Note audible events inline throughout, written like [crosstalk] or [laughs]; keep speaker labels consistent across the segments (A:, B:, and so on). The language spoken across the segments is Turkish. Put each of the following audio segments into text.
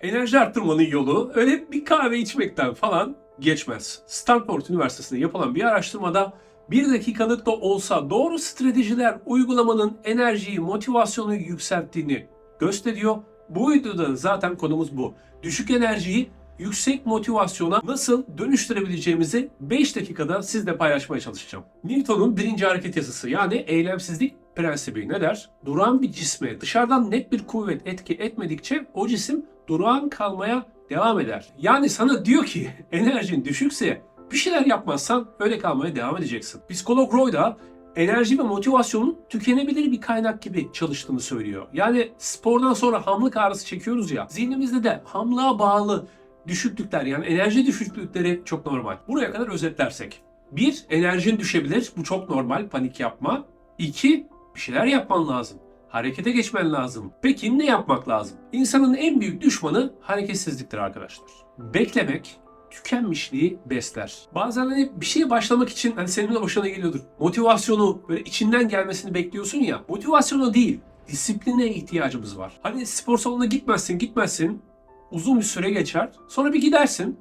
A: Enerji arttırmanın yolu öyle bir kahve içmekten falan geçmez. Stanford Üniversitesi'nde yapılan bir araştırmada bir dakikalık da olsa doğru stratejiler uygulamanın enerjiyi, motivasyonu yükselttiğini gösteriyor. Bu videoda zaten konumuz bu. Düşük enerjiyi yüksek motivasyona nasıl dönüştürebileceğimizi 5 dakikada sizle paylaşmaya çalışacağım. Newton'un birinci hareket yasası yani eylemsizlik prensibi ne der? Duran bir cisme dışarıdan net bir kuvvet etki etmedikçe o cisim durağan kalmaya devam eder. Yani sana diyor ki [laughs] enerjin düşükse bir şeyler yapmazsan öyle kalmaya devam edeceksin. Psikolog Roy da enerji ve motivasyonun tükenebilir bir kaynak gibi çalıştığını söylüyor. Yani spordan sonra hamlık ağrısı çekiyoruz ya. Zihnimizde de hamlığa bağlı düşüklükler yani enerji düşüklükleri çok normal. Buraya kadar özetlersek. Bir, enerjin düşebilir. Bu çok normal. Panik yapma. İki, bir şeyler yapman lazım. Harekete geçmen lazım. Peki ne yapmak lazım? İnsanın en büyük düşmanı hareketsizliktir arkadaşlar. Beklemek tükenmişliği besler. Bazen hani bir şeye başlamak için hani senin de başına geliyordur. Motivasyonu böyle içinden gelmesini bekliyorsun ya. Motivasyonu değil, disipline ihtiyacımız var. Hani spor salonuna gitmezsin, gitmezsin. Uzun bir süre geçer. Sonra bir gidersin.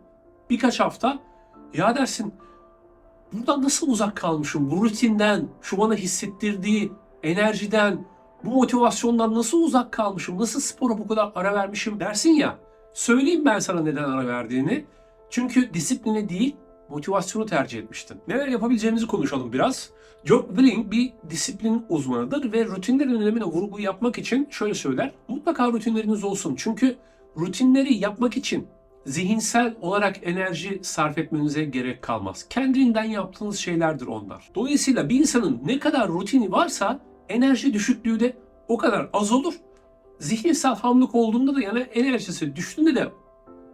A: Birkaç hafta. Ya dersin buradan nasıl uzak kalmışım? Bu rutinden, şu bana hissettirdiği enerjiden, bu motivasyondan nasıl uzak kalmışım? Nasıl spora bu kadar ara vermişim dersin ya. Söyleyeyim ben sana neden ara verdiğini. Çünkü disipline değil, motivasyonu tercih etmiştin. Neler yapabileceğimizi konuşalım biraz. Joe Willing bir disiplin uzmanıdır ve rutinlerin önemine vurgu yapmak için şöyle söyler. Mutlaka rutinleriniz olsun. Çünkü rutinleri yapmak için zihinsel olarak enerji sarf etmenize gerek kalmaz. Kendiliğinden yaptığınız şeylerdir onlar. Dolayısıyla bir insanın ne kadar rutini varsa enerji düşüklüğü de o kadar az olur. Zihinsel hamlık olduğunda da yani enerjisi düştüğünde de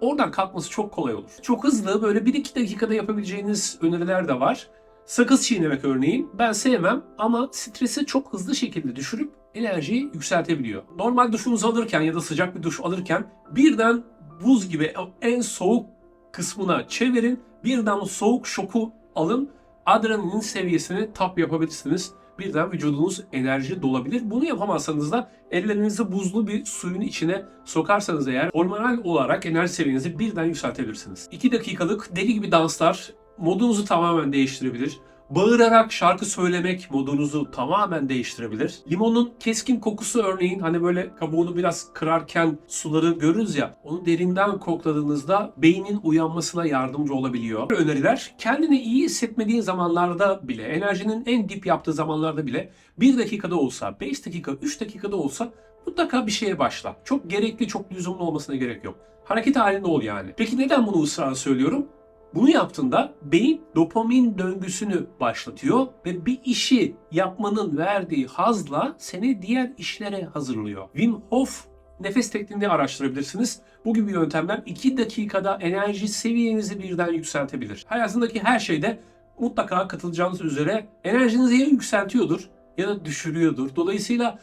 A: oradan kalkması çok kolay olur. Çok hızlı böyle 1-2 dakikada yapabileceğiniz öneriler de var. Sakız çiğnemek örneğin ben sevmem ama stresi çok hızlı şekilde düşürüp enerjiyi yükseltebiliyor. Normal duşunuzu alırken ya da sıcak bir duş alırken birden buz gibi en soğuk kısmına çevirin. Birden soğuk şoku alın. Adrenalin seviyesini tap yapabilirsiniz. Birden vücudunuz enerji dolabilir. Bunu yapamazsanız da ellerinizi buzlu bir suyun içine sokarsanız eğer hormonal olarak enerji seviyenizi birden yükseltebilirsiniz. 2 dakikalık deli gibi danslar modunuzu tamamen değiştirebilir. Bağırarak şarkı söylemek modunuzu tamamen değiştirebilir. Limonun keskin kokusu örneğin hani böyle kabuğunu biraz kırarken suları görürüz ya onu derinden kokladığınızda beynin uyanmasına yardımcı olabiliyor. Öneriler kendini iyi hissetmediğin zamanlarda bile enerjinin en dip yaptığı zamanlarda bile 1 dakikada olsa 5 dakika 3 dakikada olsa mutlaka bir şeye başla. Çok gerekli çok lüzumlu olmasına gerek yok. Hareket halinde ol yani. Peki neden bunu ısrarla söylüyorum? Bunu yaptığında beyin dopamin döngüsünü başlatıyor ve bir işi yapmanın verdiği hazla seni diğer işlere hazırlıyor. Wim Hof nefes tekniğini araştırabilirsiniz. Bu gibi yöntemler 2 dakikada enerji seviyenizi birden yükseltebilir. Hayatındaki her şeyde mutlaka katılacağınız üzere enerjinizi ya yükseltiyordur ya da düşürüyordur. Dolayısıyla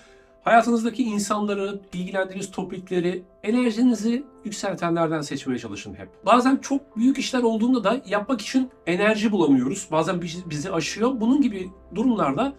A: hayatınızdaki insanları, ilgilendiğiniz topikleri, enerjinizi yükseltenlerden seçmeye çalışın hep. Bazen çok büyük işler olduğunda da yapmak için enerji bulamıyoruz. Bazen bizi, aşıyor. Bunun gibi durumlarda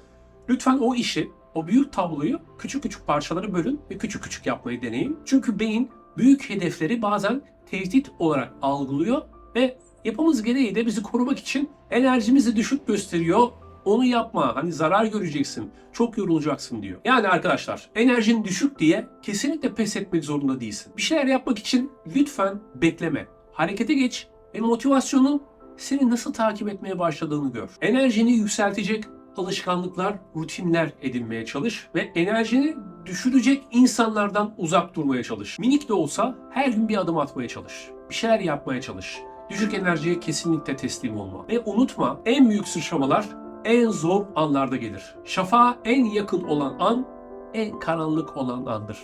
A: lütfen o işi, o büyük tabloyu küçük küçük parçalara bölün ve küçük küçük yapmayı deneyin. Çünkü beyin büyük hedefleri bazen tehdit olarak algılıyor ve yapımız gereği de bizi korumak için enerjimizi düşük gösteriyor onu yapma. Hani zarar göreceksin. Çok yorulacaksın diyor. Yani arkadaşlar enerjin düşük diye kesinlikle pes etmek zorunda değilsin. Bir şeyler yapmak için lütfen bekleme. Harekete geç ve motivasyonun seni nasıl takip etmeye başladığını gör. Enerjini yükseltecek alışkanlıklar, rutinler edinmeye çalış ve enerjini düşürecek insanlardan uzak durmaya çalış. Minik de olsa her gün bir adım atmaya çalış. Bir şeyler yapmaya çalış. Düşük enerjiye kesinlikle teslim olma. Ve unutma en büyük sıçramalar en zor anlarda gelir. Şafağa en yakın olan an en karanlık olan andır.